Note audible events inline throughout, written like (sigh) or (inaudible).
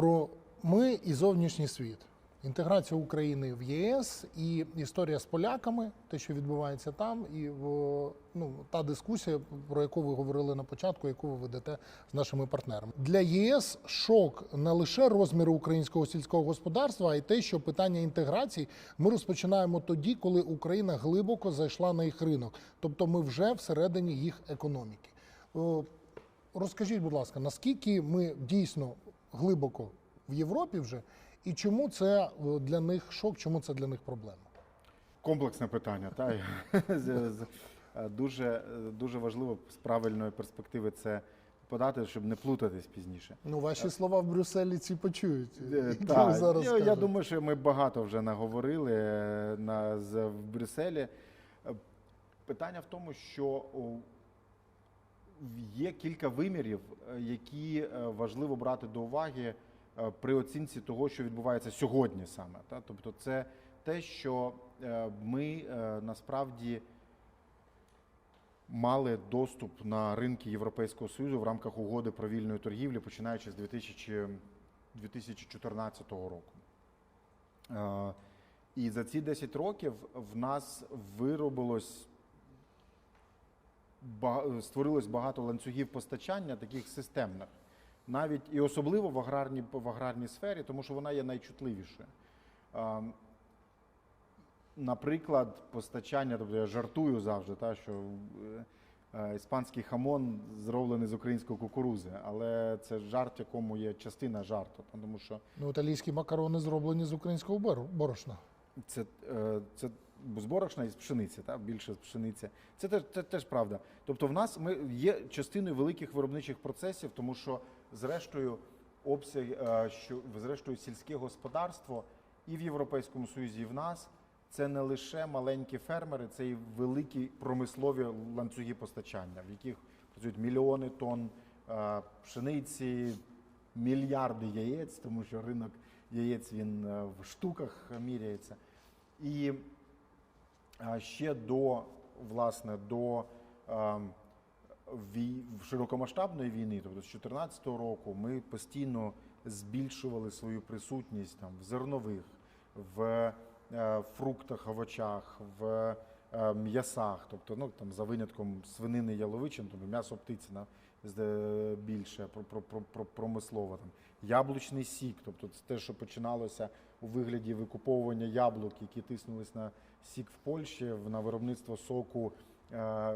Про ми і зовнішній світ. Інтеграція України в ЄС і історія з поляками, те, що відбувається там, і в, ну, та дискусія, про яку ви говорили на початку, яку ви ведете з нашими партнерами. Для ЄС шок не лише розміри українського сільського господарства, а й те, що питання інтеграції ми розпочинаємо тоді, коли Україна глибоко зайшла на їх ринок, тобто ми вже всередині їх економіки. Розкажіть, будь ласка, наскільки ми дійсно глибоко в Європі вже, і чому це е, для них шок, чому це для них проблема? Комплексне питання, та З- з- е, дуже, е, дуже важливо з правильної перспективи це подати, щоб не плутатись пізніше. Ну, ваші слова в Брюсселі ці почують. Та, ви зараз я, я думаю, що ми багато вже наговорили на, з, в Брюсселі. Питання в тому, що є кілька вимірів, е, які е, важливо брати до уваги е, при оцінці того, що відбувається сьогодні саме. Та? Тобто, це те, що ми насправді мали доступ на ринки Європейського Союзу в рамках угоди про вільну торгівлю, починаючи з 2000, 2014 року. І за ці 10 років в нас виробилось створилось багато ланцюгів постачання, таких системних, навіть і особливо в аграрній, в аграрній сфері, тому що вона є найчутливішою. Наприклад, постачання, тобто я жартую завжди, та, що е, е, іспанський хамон зроблений з української кукурузи, але це жарт, якому є частина жарту, тому що Ну, італійські макарони зроблені з українського борошна. це, е, це з борошна і з пшениці, та, більше з пшениці. Це теж, це теж правда. Тобто, в нас ми є частиною великих виробничих процесів, тому що, зрештою, обсяг, е, що зрештою, сільське господарство і в Європейському Союзі, і в нас це не лише маленькі фермери, це і великі промислові ланцюги постачання, в яких працюють мільйони тонн е, пшениці, мільярди яєць, тому що ринок яєць він е, в штуках міряється. І ще до власне до ем, широкомасштабної війни, тобто з 2014 року, ми постійно збільшували свою присутність там в зернових, в е, фруктах, овочах, в е, м'ясах, тобто ну там за винятком свинини яловичин, тобто м'ясо птиці на більше про, про, про, про промислово там. Яблучний сік, тобто це те, що починалося у вигляді викуповування яблук, які тиснулись на сік в Польщі, на виробництво соку е,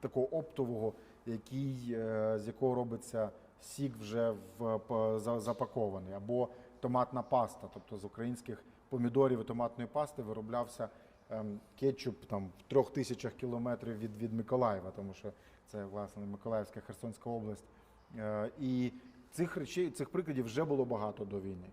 такого оптового, який, е, з якого робиться сік вже в запакований, або томатна паста, тобто з українських помідорів і томатної пасти вироблявся ем, кетчуп там в трьох тисячах кілометрів від, від Миколаєва, тому що це власне Миколаївська Херсонська область. Е, І цих речей, цих прикладів вже було багато до війни.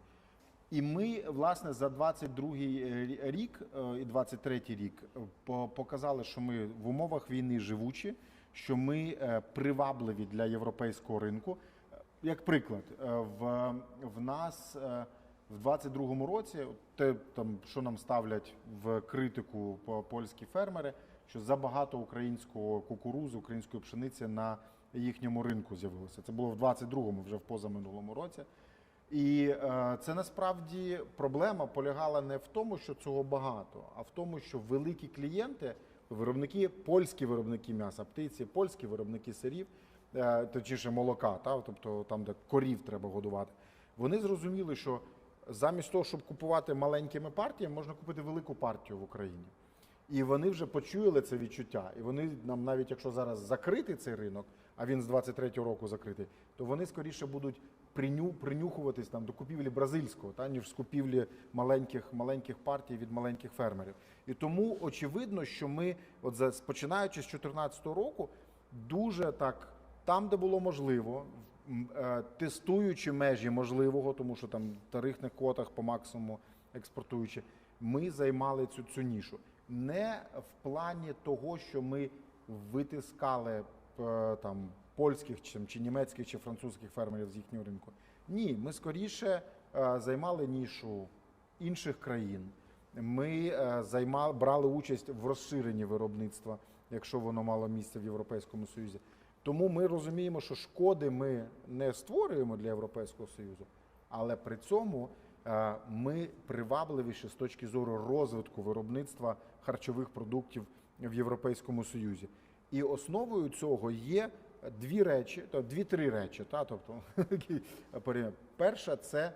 І ми, власне, за 22-й рік е, і 23-й рік е, по- показали, що ми в умовах війни живучі, що ми е, привабливі для європейського ринку. Е, Як приклад, е, в, в нас е, в 22-му році, те, там, що нам ставлять в критику по- польські фермери, що забагато українського кукурузу, української пшениці на їхньому ринку з'явилося. Це було в 22-му, вже в позаминулому році. І е, це насправді проблема полягала не в тому, що цього багато, а в тому, що великі клієнти, виробники, польські виробники м'яса, птиці, польські виробники сирів, е, точніше молока, та, тобто там, де корів треба годувати, вони зрозуміли, що замість того, щоб купувати маленькими партіями, можна купити велику партію в Україні. І вони вже почули це відчуття. І вони нам, навіть якщо зараз закрити цей ринок, а він з 23-го року закритий, то вони скоріше будуть приню, принюхуватись там до купівлі бразильського, та ніж з купівлі маленьких, маленьких партій від маленьких фермерів. І тому очевидно, що ми, от за починаючи з 2014 року, дуже так там, де було можливо, е, тестуючи межі можливого, тому що там тарифних квотах по максимуму експортуючи, ми займали цю, цю нішу. Не в плані того, що ми витискали е, там польських чи, чи німецьких чи французьких фермерів з їхнього ринку. Ні, ми скоріше е, займали нішу інших країн. Ми е, займали, брали участь в розширенні виробництва, якщо воно мало місце в Європейському Союзі. Тому ми розуміємо, що шкоди ми не створюємо для Європейського Союзу, Але при цьому е, ми привабливіші з точки зору розвитку виробництва харчових продуктів в Європейському Союзі. І основою цього є дві речі, то дві-три речі. Та, тобто, (laughs) перша це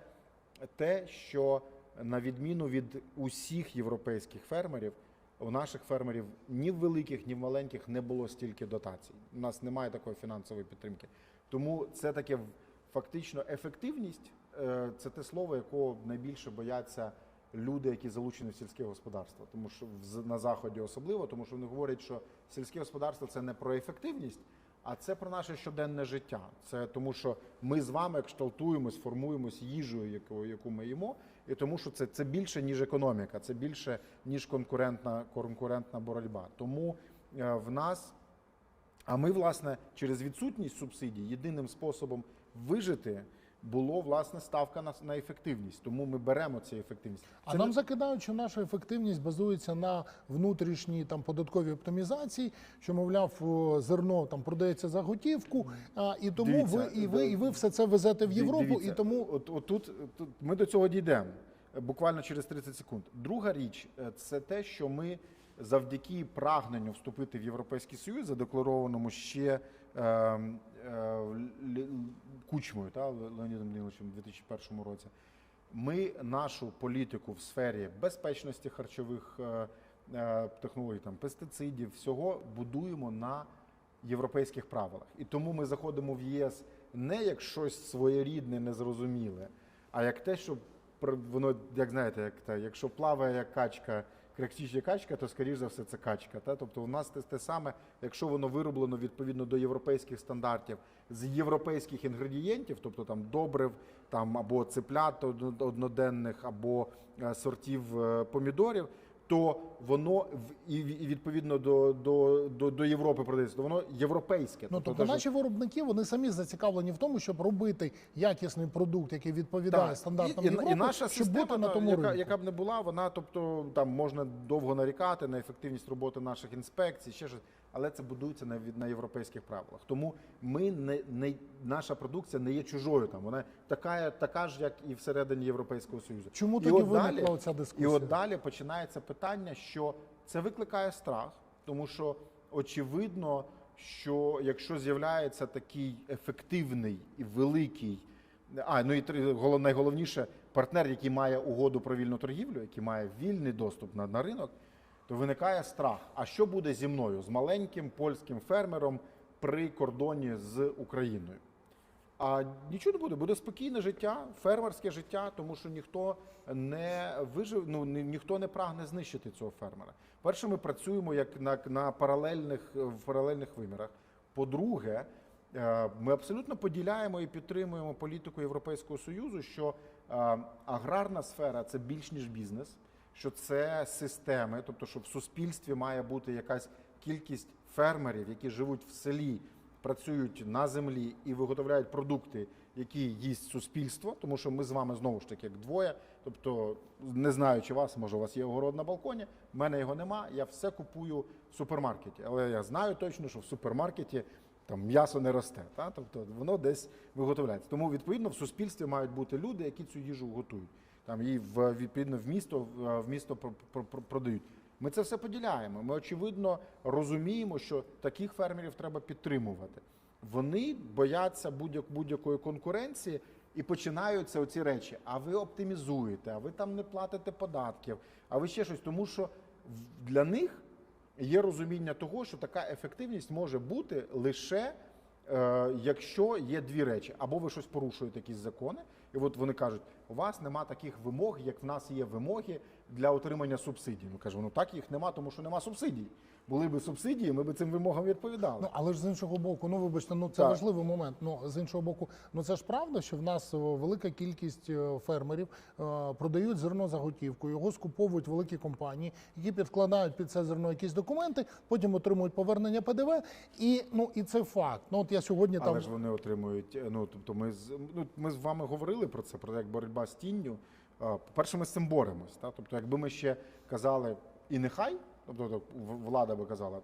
те, що на відміну від усіх європейських фермерів, у наших фермерів ні в великих, ні в маленьких не було стільки дотацій. У нас немає такої фінансової підтримки. Тому це таке фактично ефективність е, це те слово, якого найбільше бояться люди, які залучені в сільське господарство. Тому що на заході особливо, тому що вони говорять, що сільське господарство це не про ефективність. А це про наше щоденне життя. Це тому, що ми з вами кшталтуємось, формуємось їжею, яку, яку ми їмо, і тому, що це, це більше ніж економіка, це більше ніж конкурентна, конкурентна боротьба. Тому е, в нас, а ми, власне, через відсутність субсидій, єдиним способом вижити було власне ставка на, на ефективність. Тому ми беремо цю ефективність. А нам не- закидають, що наша ефективність базується на внутрішній там податковій оптимізації, що мовляв зерно там продається за готівку, а, і тому Дивіться, ви і ви і ви все це везете в Європу, дивіться, і тому от, от тут, тут ми до цього дійдемо буквально через 30 секунд. Друга річ е, це те, що ми завдяки прагненню вступити в Європейський Союз, задекларованому ще Кучмою та Леонідом Даниловичем у 2001 році. Ми нашу політику в сфері безпечності харчових е, е, технологій, там пестицидів, всього будуємо на європейських правилах. І тому ми заходимо в ЄС не як щось своєрідне, незрозуміле, а як те, що воно, як знаєте, як те, якщо плаває як качка, крякчіше качка, то скоріш за все це качка. Та? Тобто у нас те, те саме, якщо воно вироблено відповідно до європейських стандартів з європейських інгредієнтів, тобто там добрив, там або циплят одноденних, або е, сортів е, помідорів. То воно і відповідно до, до, до, до Європи продається, то воно європейське. ну тобто даже- наші виробники вони самі зацікавлені в тому, щоб робити якісний продукт, який відповідає Так. стандартам і, і, Європи, і наша щоб система, бути на тому яка, ринку. яка б не була, вона, тобто, там можна довго нарікати на ефективність роботи наших інспекцій, ще щось, але це будується на, від- на європейських правилах. Тому ми не, не наша продукція не є чужою там. Вона така, така ж, як і всередині Європейського Союзу. Чому І тоді виникла далі- оця І от далі починається питання, що це викликає страх, тому що очевидно, що якщо з'являється такий ефективний і великий, а ну і три- голов- найголовніше партнер, який має угоду про вільну торгівлю, який має вільний доступ на, на ринок, то виникає страх. А що буде зі мною, з маленьким польським фермером при кордоні з Україною? А нічого не буде, буде спокійне життя, фермерське життя, тому що ніхто не вижив, ну ні- ніхто не прагне знищити цього фермера. Перше, ми працюємо як на, на паралельних в паралельних вимірах. По-друге, е, ми абсолютно поділяємо і підтримуємо політику Європейського союзу, що е, аграрна сфера це більш ніж бізнес, що це системи, тобто, що в суспільстві має бути якась кількість фермерів, які живуть в селі, працюють на землі і виготовляють продукти, які їсть суспільство, тому що ми з вами знову ж таки як двоє. Тобто, не знаючи вас, може, у вас є огород на балконі, в мене його нема. Я все купую в супермаркеті. Але я знаю точно, що в супермаркеті там м'ясо не росте. Та? Тобто воно десь виготовляється. Тому відповідно в суспільстві мають бути люди, які цю їжу готують. Там її в відповідно в місто в місто про- про- про- продають. Ми це все поділяємо. Ми очевидно розуміємо, що таких фермерів треба підтримувати. Вони бояться будь- будь-якої конкуренції і починаються оці речі. А ви оптимізуєте, а ви там не платите податків, а ви ще щось. Тому що для них є розуміння того, що така ефективність може бути лише е, якщо є дві речі: або ви щось порушуєте, якісь закони, і от вони кажуть, у вас нема таких вимог, як в нас є вимоги для отримання субсидій. Ми кажемо, ну так їх нема, тому що нема субсидій. Були б субсидії, ми б цим вимогам відповідали. Ну але ж з іншого боку, ну вибачте, ну це Так. важливий момент. Ну з іншого боку, ну це ж правда, що в нас велика кількість е, фермерів е, продають зерно за готівку, його скуповують великі компанії, які підкладають під це зерно якісь документи, потім отримують повернення ПДВ. І ну і це факт. Ну от я сьогодні Але там ж вони отримують. е, Ну тобто, ми з ну ми з вами говорили про це, про як боротьба з тінню. Е, По-перше, ми з цим боремось. Та? Тобто, якби ми ще казали і нехай, тобто так, в- влада би казала,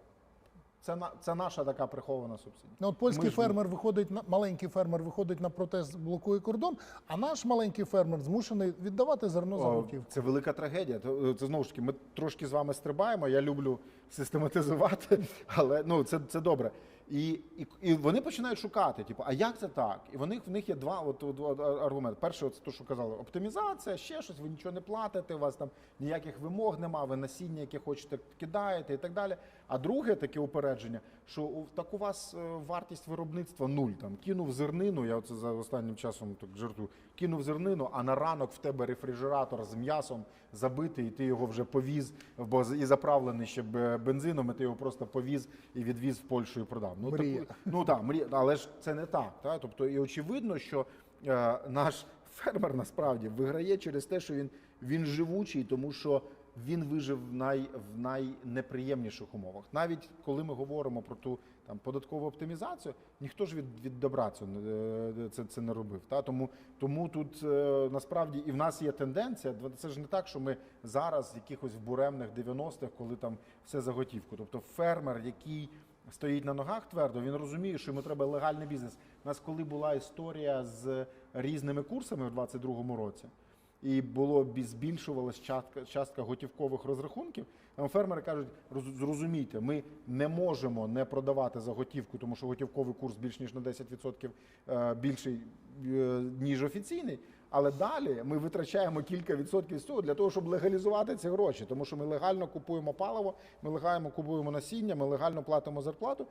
Це на це наша така прихована субсидія. Ну, от польський Ми ж- фермер виходить на маленький фермер виходить на протест, блокує кордон, а наш маленький фермер змушений віддавати зерно за О. Це велика трагедія. То- Це знову ж таки, ми трошки з вами стрибаємо. Я люблю систематизувати, (laughs) але ну це, це добре. І, і, і вони починають шукати, типу, а як це так? І вони в них є два от, от, аргументи. Перший, це те, що казали, оптимізація, ще щось, ви нічого не платите, у вас там ніяких вимог нема, ви насіння, яке хочете, кидаєте і так далі. А друге таке упередження, що так у вас е, вартість виробництва нуль. Там кинув зернину, я оце за останнім часом так жартую, кинув зернину, а на ранок в тебе рефрижератор з м'ясом забитий, і ти його вже повіз, бо і заправлений ще бензином, і ти його просто повіз і відвіз в Польщу і продав. Ну, Мрія. таку- ну так, мрія, але ж це не так. Та? Тобто, і очевидно, що е, наш фермер насправді виграє через те, що він, він живучий, тому що він вижив в, най, в найнеприємніших умовах. Навіть коли ми говоримо про ту там податкову оптимізацію, ніхто ж від, від добра це, е, це, це не робив. Та? Тому, тому тут е, насправді і в нас є тенденція. Це ж не так, що ми зараз, якихось в буремних 90-х, коли там все за готівку. Тобто фермер, який стоїть на ногах твердо, він розуміє, що йому треба легальний бізнес. У нас коли була історія з різними курсами в 22-му році, і було бі- збільшувалась частка, частка готівкових розрахунків. Фермери кажуть, «Роз- зрозумійте, ми не можемо не продавати за готівку, тому що готівковий курс більш ніж на 10% е, більший е, ніж офіційний. Але далі ми витрачаємо кілька відсотків з цього для того, щоб легалізувати ці гроші, тому що ми легально купуємо паливо, ми легально купуємо насіння, ми легально платимо зарплату.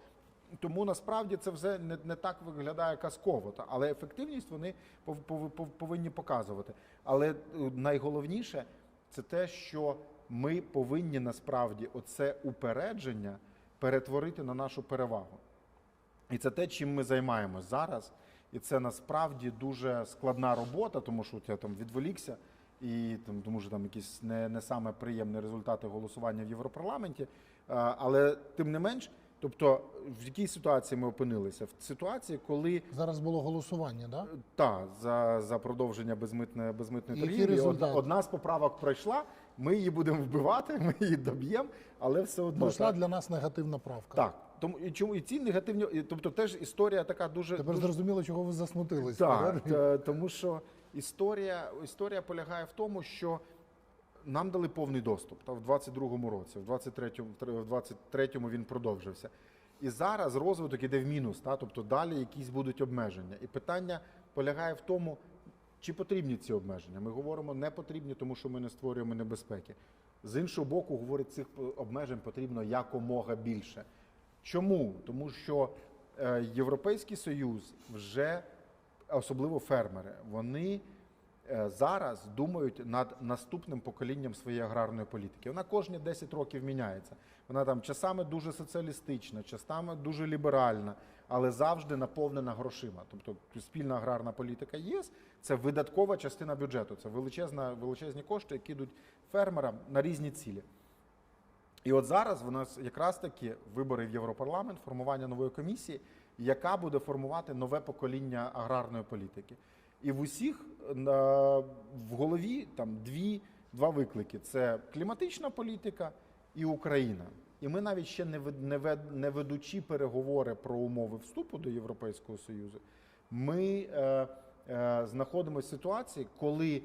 Тому насправді це все не, не так виглядає казково, але ефективність вони пов- пов- пов- повинні показувати. Але е, найголовніше це те, що ми повинні насправді оце упередження перетворити на нашу перевагу. І це те, чим ми займаємось зараз. І це насправді дуже складна робота, тому що я там відволікся, і там, тому що там якісь не, не саме приємні результати голосування в Європарламенті. Але тим не менш, тобто, в якій ситуації ми опинилися? В ситуації, коли Зараз було голосування, да? та за, за продовження безмитної безмитної торгівлі. Од- Одна з поправок пройшла. Ми її будемо вбивати, (laughs) ми її доб'ємо, але все одно Пройшла для нас негативна правка. Так, тому і чому і ці негативні, і, тобто теж історія така дуже Тепер дуже, зрозуміло, чого ви засмутились. так, та- тому що історія, історія полягає в тому, що нам дали повний доступ та, в 22-му році, в 23-му, в 23-му він продовжився. І зараз розвиток іде в мінус, та, тобто далі якісь будуть обмеження. І питання полягає в тому, чи потрібні ці обмеження. Ми говоримо, не потрібні, тому що ми не створюємо небезпеки. З іншого боку, говорить, цих обмежень потрібно якомога більше. Чому? Тому що е, Європейський Союз вже, особливо фермери, вони зараз думають над наступним поколінням своєї аграрної політики. Вона кожні 10 років міняється. Вона там часами дуже соціалістична, часами дуже ліберальна, але завжди наповнена грошима. Тобто спільна аграрна політика ЄС це видаткова частина бюджету. Це величезна, величезні кошти, які йдуть фермерам на різні цілі. І от зараз в нас якраз таки вибори в Європарламент, формування нової комісії, яка буде формувати нове покоління аграрної політики. І в усіх е, в голові там дві, два виклики: це кліматична політика і Україна. І ми навіть ще не, не, вед- не ведучи переговори про умови вступу до Європейського Союзу, ми е, е, знаходимося в ситуації, коли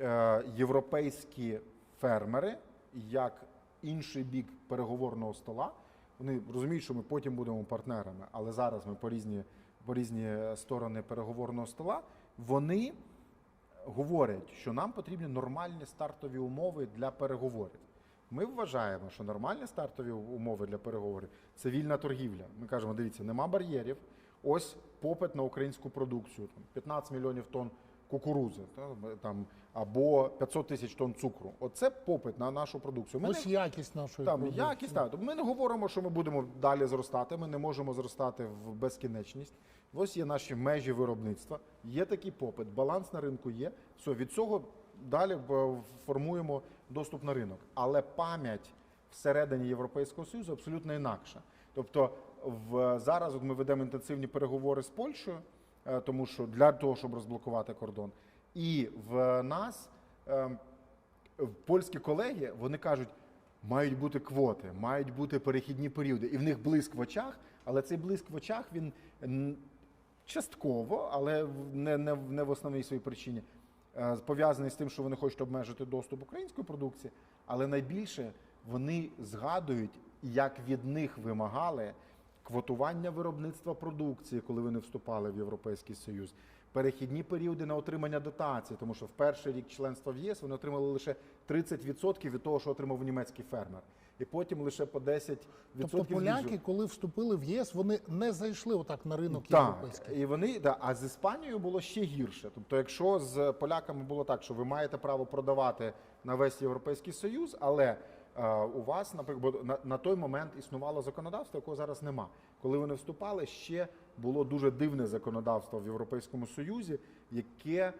е, європейські фермери, як інший бік переговорного стола, вони розуміють, що ми потім будемо партнерами, але зараз ми по різні, по різні сторони переговорного стола. Вони говорять, що нам потрібні нормальні стартові умови для переговорів. Ми вважаємо, що нормальні стартові умови для переговорів це вільна торгівля. Ми кажемо, дивіться, нема бар'єрів. Ось попит на українську продукцію, там 15 мільйонів тонн кукурузи, там або 500 тисяч тонн цукру. Оце попит на нашу продукцію. Ми Ось не, якість нашої там продукції. якість так. Ми не говоримо, що ми будемо далі зростати. Ми не можемо зростати в безкінечність. Ось є наші межі виробництва, є такий попит, баланс на ринку є. Все, від цього далі е, формуємо доступ на ринок. Але пам'ять всередині Європейського Союзу абсолютно інакша. Тобто, в зараз ми ведемо інтенсивні переговори з Польщею, е, тому що для того, щоб розблокувати кордон, і в нас. е, польські колеги вони кажуть: мають бути квоти, мають бути перехідні періоди, і в них блиск в очах, але цей блиск в очах він частково, але не, не, не в основній своїй причині, е, пов'язаний з тим, що вони хочуть обмежити доступ української продукції, але найбільше вони згадують, як від них вимагали квотування виробництва продукції, коли вони вступали в Європейський Союз. Перехідні періоди на отримання дотацій, тому що в перший рік членства в ЄС вони отримали лише 30% від того, що отримав німецький фермер, і потім лише по 10% Тобто поляки, іншого. коли вступили в ЄС, вони не зайшли отак на ринок Так, європейський. і вони да, а з Іспанією було ще гірше. Тобто, якщо з поляками було так, що ви маєте право продавати на весь європейський союз, але е, у вас, наприклад, на, на той момент існувало законодавство, якого зараз нема. Коли вони вступали, ще було дуже дивне законодавство в Європейському Союзі, яке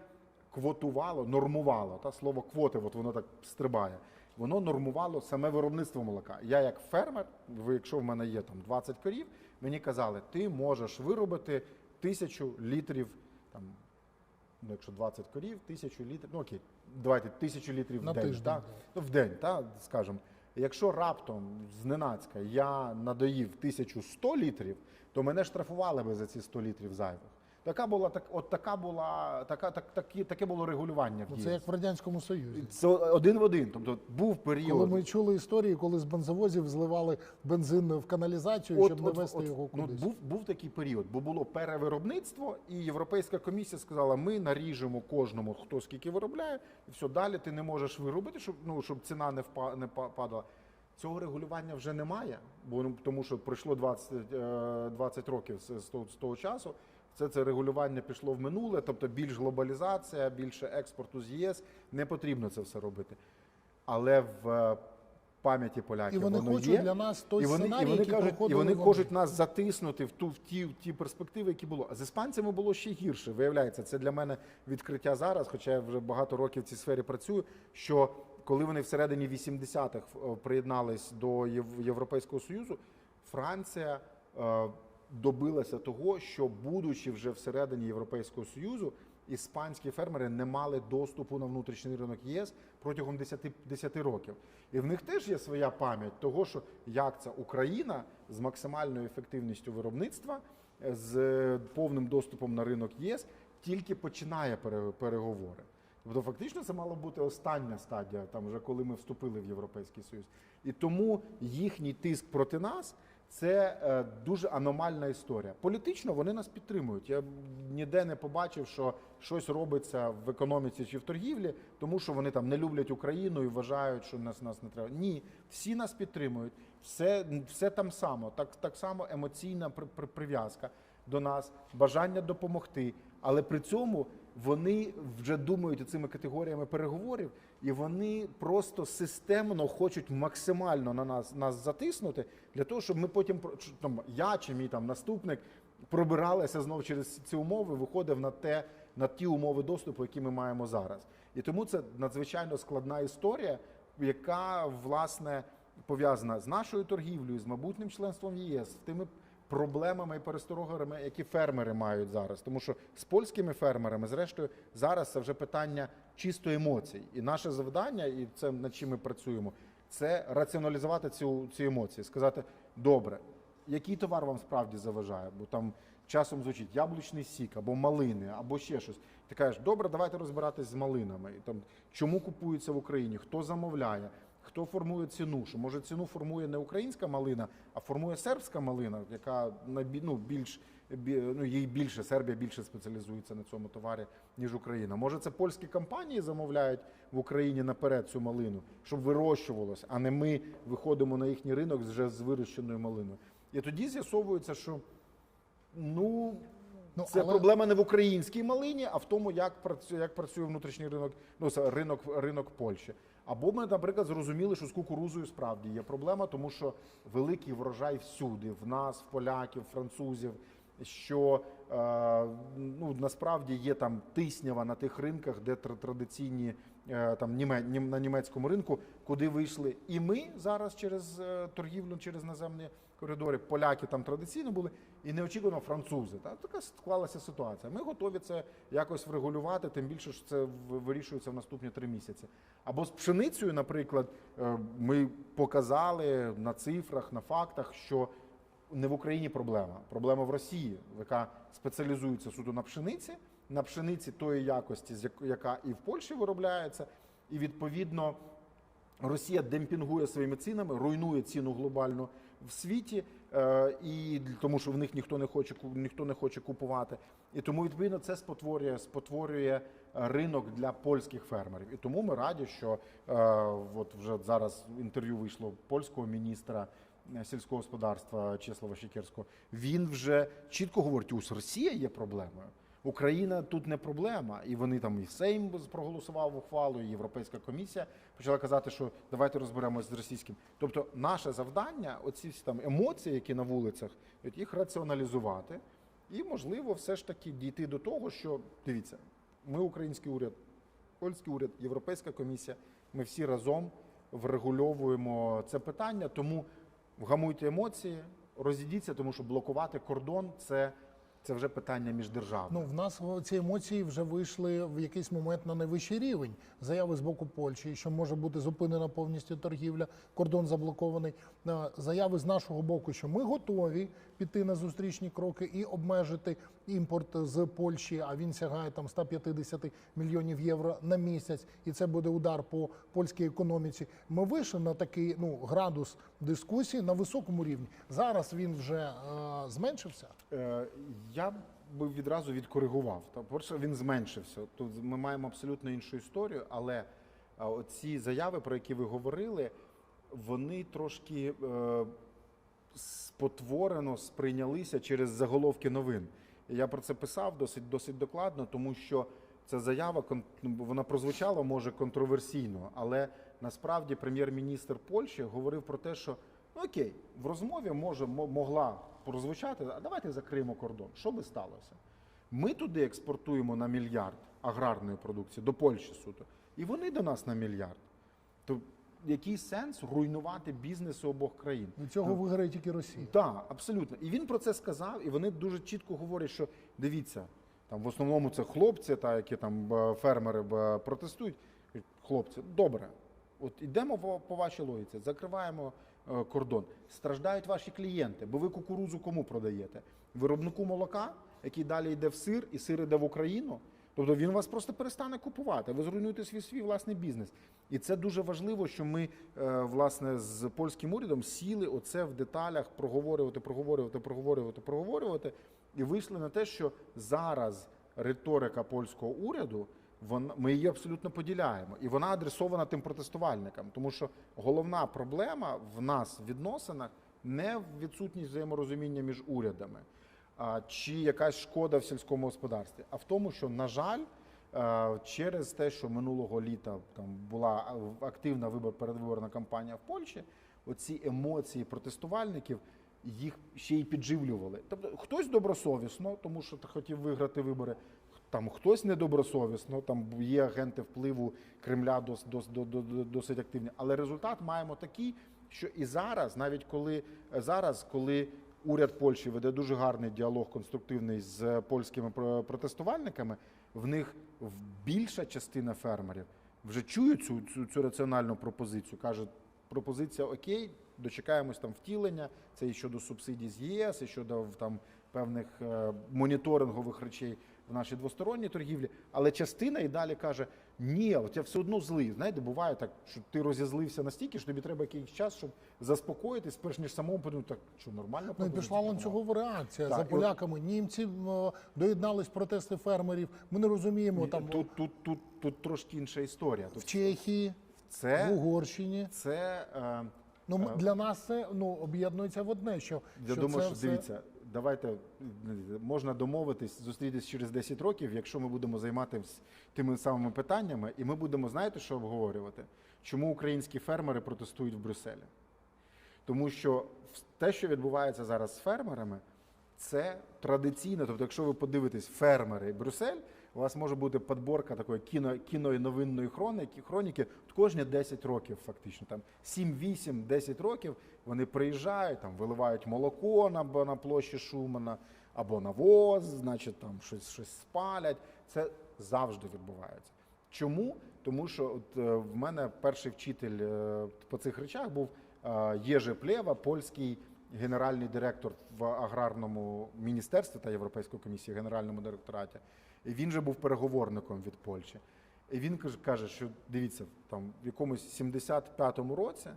квотувало, нормувало. Та слово квоти, от воно так стрибає. Воно нормувало саме виробництво молока. Я як фермер, якщо в мене є там 20 корів, мені казали, ти можеш виробити тисячу літрів, там, ну якщо 20 корів, тисячу літрів, ну окей, давайте тисячу літрів На в день, тиждень, да. Ну, в день, так, скажімо. Якщо раптом зненацька я надоїв 1100 літрів, то мене штрафували би за ці 100 літрів зайвих. Така була так, от така була така, так, такі, таке було регулювання в Ну. Це як в радянському союзі. Це один в один. Тобто був період. Коли ми чули історії, коли з бензовозів зливали бензин в каналізацію, щоб не вести його ну, кудись. був, був такий період, бо було перевиробництво, і Європейська комісія сказала: ми наріжемо кожному, хто скільки виробляє, і все далі ти не можеш виробити, щоб, ну, щоб ціна не, впа, не па- падала. Цього регулювання вже немає, бо ну, тому що пройшло 20, е, 20 років з, з, того, з того часу. Це це регулювання пішло в минуле, тобто більш глобалізація, більше експорту з ЄС. Не потрібно це все робити. Але в е, пам'яті поляків І вони воно хочуть є. для нас той і вони, сценарій, і вони який кажуть, і вони вони. хочуть нас затиснути в ту в ті, в ті перспективи, які було. А з іспанцями було ще гірше. Виявляється, це для мене відкриття зараз, хоча я вже багато років в цій сфері працюю. Що коли вони всередині 80-х е, приєднались до Європейського Союзу, Франція е, добилася того, що будучи вже всередині Європейського Союзу, іспанські фермери не мали доступу на внутрішній ринок єС протягом 10, 10 років. І в них теж є своя пам'ять того, що як це Україна з максимальною ефективністю виробництва, е, з повним доступом на ринок ЄС, тільки починає переговори. Тобто, фактично, це мала бути остання стадія, там вже коли ми вступили в Європейський Союз. І тому їхній тиск проти нас це е, дуже аномальна історія. Політично вони нас підтримують. Я ніде не побачив, що щось робиться в економіці чи в торгівлі, тому що вони там не люблять Україну і вважають, що нас, нас не треба. Ні, всі нас підтримують, все, все там само, так, так само емоційна при- при- прив'язка до нас, бажання допомогти. Але при цьому вони вже думають цими категоріями переговорів, і вони просто системно хочуть максимально на нас, нас затиснути для того, щоб ми потім там я чи мій там наступник пробиралися знов через ці умови, виходив на те на ті умови доступу, які ми маємо зараз. І тому це надзвичайно складна історія, яка власне пов'язана з нашою торгівлею, з майбутнім членством в ЄС, тими проблемами і пересторогами, які фермери мають зараз. Тому що з польськими фермерами, зрештою, зараз це вже питання чисто емоцій. І наше завдання, і це над чим ми працюємо, це раціоналізувати цю, ці емоції, сказати: добре, який товар вам справді заважає? Бо там часом звучить яблучний сік або малини, або ще щось. Ти кажеш, добре, давайте розбиратись з малинами. І там чому купується в Україні, хто замовляє, хто формує ціну? Що може ціну формує не українська малина, а формує сербська малина, яка ну, більш бі- ну, їй більше Сербія більше спеціалізується на цьому товарі, ніж Україна. Може, це польські компанії замовляють в Україні наперед цю малину, щоб вирощувалось, а не ми виходимо на їхній ринок вже з вирощеною малиною. І тоді з'ясовується, що ну. Ну, Це але- проблема не в українській малині, а в тому, як працює, як працює внутрішній ринок, ну ринок, ринок Польщі. Або ми, наприклад, зрозуміли, що з кукурузою справді є проблема, тому що великий врожай всюди, в нас, в поляків, французів, що е, ну насправді є там тиснява на тих ринках, де традиційні е, там на німецькому ринку, куди вийшли і ми зараз через е, торгівлю, через наземні коридори. Поляки там традиційно були, і неочікувано французи. Та така склалася ситуація. Ми готові це якось врегулювати, тим більше що це вирішується в наступні три місяці. Або з пшеницею, наприклад, е, ми показали на цифрах, на фактах, що не в Україні проблема, проблема в Росії, яка спеціалізується суто на пшениці, на пшениці тої якості, яка і в Польщі виробляється, і відповідно Росія демпінгує своїми цінами, руйнує ціну глобально в світі, е, і тому що в них ніхто не хоче ніхто не хоче купувати. І тому відповідно це спотворює спотворює е, ринок для польських фермерів. І тому ми раді, що е, от вже зараз інтерв'ю вийшло польського міністра сільського господарства Чеслава Щекерського. Він вже чітко говорить: ось Росія є проблемою. Україна тут не проблема, і вони там і Сейм проголосував ухвалу, і Європейська комісія почала казати, що давайте розберемось з російським. Тобто, наше завдання, оці всі там емоції, які на вулицях, їх раціоналізувати, і можливо, все ж таки дійти до того, що дивіться, ми український уряд, польський уряд, Європейська комісія, ми всі разом врегульовуємо це питання. Тому вгамуйте емоції, розійдіться, тому що блокувати кордон це, це вже питання міждержавне. Ну, в нас ці емоції вже вийшли в якийсь момент на найвищий рівень. Заяви з боку Польщі, що може бути зупинена повністю торгівля, кордон заблокований. Е, Заяви з нашого боку, що ми готові піти на зустрічні кроки і обмежити імпорт з Польщі, а він сягає там 150 мільйонів євро на місяць, і це буде удар по польській економіці. Ми вийшли на такий ну градус дискусії на високому рівні. Зараз він вже е, зменшився. Е, Я би відразу відкоригував. Та перше він зменшився. Тут ми маємо абсолютно іншу історію, але а, оці заяви, про які ви говорили, вони трошки е, спотворено сприйнялися через заголовки новин. Я про це писав досить досить докладно, тому що ця заява ну, вона прозвучала може контроверсійно, але насправді прем'єр-міністр Польщі говорив про те, що ну окей, в розмові може могла прозвучати, а давайте закриємо кордон. Що би сталося? Ми туди експортуємо на мільярд аграрної продукції до Польщі суто, і вони до нас на мільярд. То який сенс руйнувати бізнеси обох країн? Від цього виграє тільки Росія. Так, абсолютно. І він про це сказав, і вони дуже чітко говорять, що дивіться, там в основному це хлопці, та які там е, фермери е, протестують. Хлопці, добре, от ідемо по, вашій логіці, закриваємо е, кордон. Страждають ваші клієнти, бо ви кукурузу кому продаєте? Виробнику молока, який далі йде в сир, і сир йде в Україну. Тобто він вас просто перестане купувати. Ви зруйнуєте свій свій власний бізнес. І це дуже важливо, що ми е, власне з польським урядом сіли оце в деталях проговорювати, проговорювати, проговорювати, проговорювати, і вийшли на те, що зараз риторика польського уряду. Вона ми її абсолютно поділяємо, і вона адресована тим протестувальникам, тому що головна проблема в нас в відносинах не в відсутність взаєморозуміння між урядами, чи якась шкода в сільському господарстві, а в тому, що на жаль, е, через те, що минулого літа там була е, активна вибор передвиборна кампанія в Польщі, оці емоції протестувальників їх ще й підживлювали. Тобто хтось добросовісно, тому що хотів виграти вибори. Там хтось недобросовісно, там є агенти впливу Кремля дос, дос, до, до, до- досить активні. Але результат маємо такий, що і зараз, навіть коли зараз, коли уряд Польщі веде дуже гарний діалог конструктивний з польськими про- протестувальниками, в них більша частина фермерів вже чують цю, цю, цю раціональну пропозицію. кажуть, пропозиція окей, дочекаємось там втілення. Це і щодо субсидій з ЄС, і щодо там певних е, моніторингових речей в нашій двосторонній торгівлі. Але частина і далі каже: ні, от я все одно злий. Знаєте, буває так, що ти розізлився настільки, що тобі треба якийсь час, щоб заспокоїтись, перш ніж самому подумати, так що нормально Ну і пішла ланцюгова реакція Так, за і от- поляками. Німці м, доєднались протести фермерів. Ми не розуміємо Ні, там тут, тут, тут, тут трошки інша історія. в Тут Чехії, в це, Угорщині. це е, Ну м- е, для нас це ну об'єднується в одне. Що Я що думаю, це що все- дивіться, давайте можна домовитись, зустрітись через 10 років, якщо ми будемо займатися тими самими питаннями, і ми будемо, знаєте, що обговорювати? Чому українські фермери протестують в Брюсселі? Тому що те, що відбувається зараз з фермерами, це традиційно. Тобто, якщо ви подивитесь фермери Брюссель, у вас може бути подборка такої кіно, кіно і новинної хроніки, хроніки кожні 10 років, фактично. Там 7, 8, 10 років вони приїжджають, там виливають молоко на, на площі Шумана або навоз, значить там щось, щось спалять. Це завжди відбувається. Чому? Тому що от, е, в мене перший вчитель е, по цих речах був е, Єжи Плєва, польський генеральний директор в аграрному міністерстві та Європейської комісії, генеральному директораті. І він же був переговорником від Польщі. І він каже- що дивіться, там в якомусь 75-му році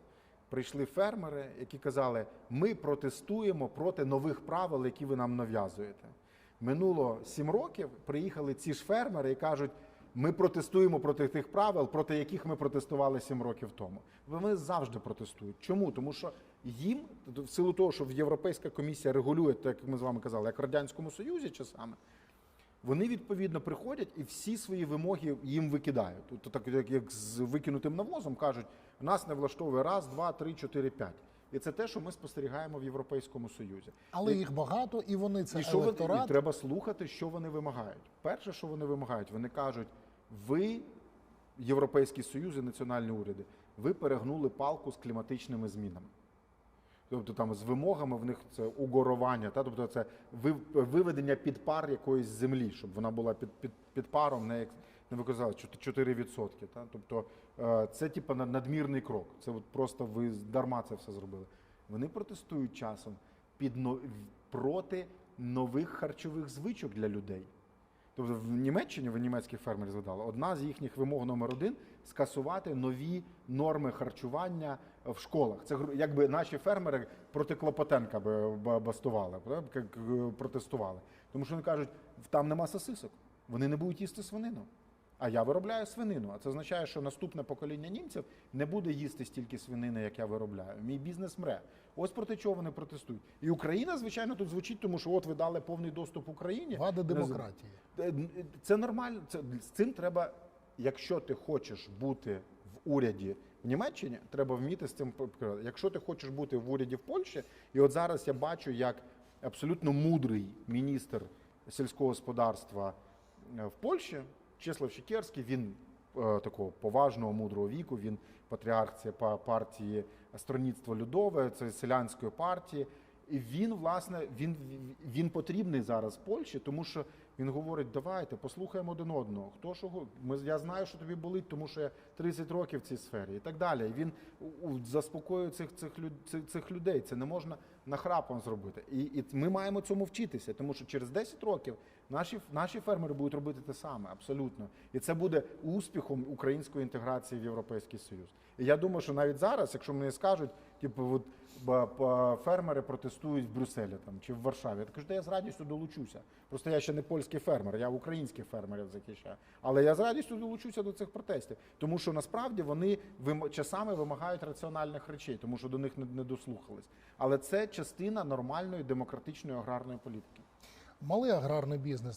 прийшли фермери, які казали: ми протестуємо проти нових правил, які ви нам нав'язуєте. Минуло сім років. Приїхали ці ж фермери і кажуть: ми протестуємо проти тих правил, проти яких ми протестували сім років тому. Вони завжди протестують. Чому? Тому що їм, в силу того, що Європейська комісія регулює, так як ми з вами казали, як в радянському союзі часами. Вони відповідно приходять і всі свої вимоги їм викидають. Тобто, так як, як з викинутим навозом кажуть, нас не влаштовує раз, два, три, чотири, п'ять. І це те, що ми спостерігаємо в Європейському Союзі. Але їх багато, і вони це І що вони, і треба слухати, що вони вимагають. Перше, що вони вимагають, вони кажуть: ви, Європейський Союз і національні уряди, ви перегнули палку з кліматичними змінами. Тобто там з вимогами в них це угорування, та тобто це ви- виведення під пар якоїсь землі, щоб вона була під, під, під паром, не не ви казали, чот- 4%. Та? Тобто е, це типу на- надмірний крок. Це от просто ви дарма це все зробили. Вони протестують часом під проти нових харчових звичок для людей. Тобто в Німеччині, ви німецьких фермерів згадали, одна з їхніх вимог номер один скасувати нові норми харчування в школах. Це якби наші фермери проти Клопотенка бастували, протестували. Тому що вони кажуть, там нема сосисок, вони не будуть їсти свинину. А я виробляю свинину. А це означає, що наступне покоління німців не буде їсти стільки свинини, як я виробляю. Мій бізнес мре. Ось проти чого вони протестують. І Україна, звичайно, тут звучить, тому що от ви дали повний доступ Україні. Вади демократії. Е, Це нормально. Це з цим треба, якщо ти хочеш бути в уряді в Німеччині, треба вміти з цим. Якщо ти хочеш бути в уряді в Польщі, і от зараз я бачу, як абсолютно мудрий міністр сільського господарства е, в Польщі, Чеслав Щекерський, він е, такого поважного, мудрого віку, він патріарх партії Строніцтво Людове, це селянської партії. І він, власне, він, він потрібний зараз Польщі, тому що він говорить: давайте послухаємо один одного. Хто що ми я знаю, що тобі болить, тому що я 30 років в цій сфері, і так далі. І він заспокоює цих, цих, цих, цих людей. Це не можна нахрапом зробити. І, і ми маємо цьому вчитися, тому що через 10 років наші, наші фермери будуть робити те саме, абсолютно. І це буде успіхом української інтеграції в Європейський Союз. І я думаю, що навіть зараз, якщо мені скажуть, типу, от фермери протестують в Брюсселі там чи в Варшаві. Я кажу, «Та я з радістю долучуся. Просто я ще не польський фермер, я українських фермерів захищаю. Але я з радістю долучуся до цих протестів, тому що насправді вони часами вимагають раціональних речей, тому що до них не дослухались. Але це частина нормальної демократичної аграрної політики. Малий аграрний бізнес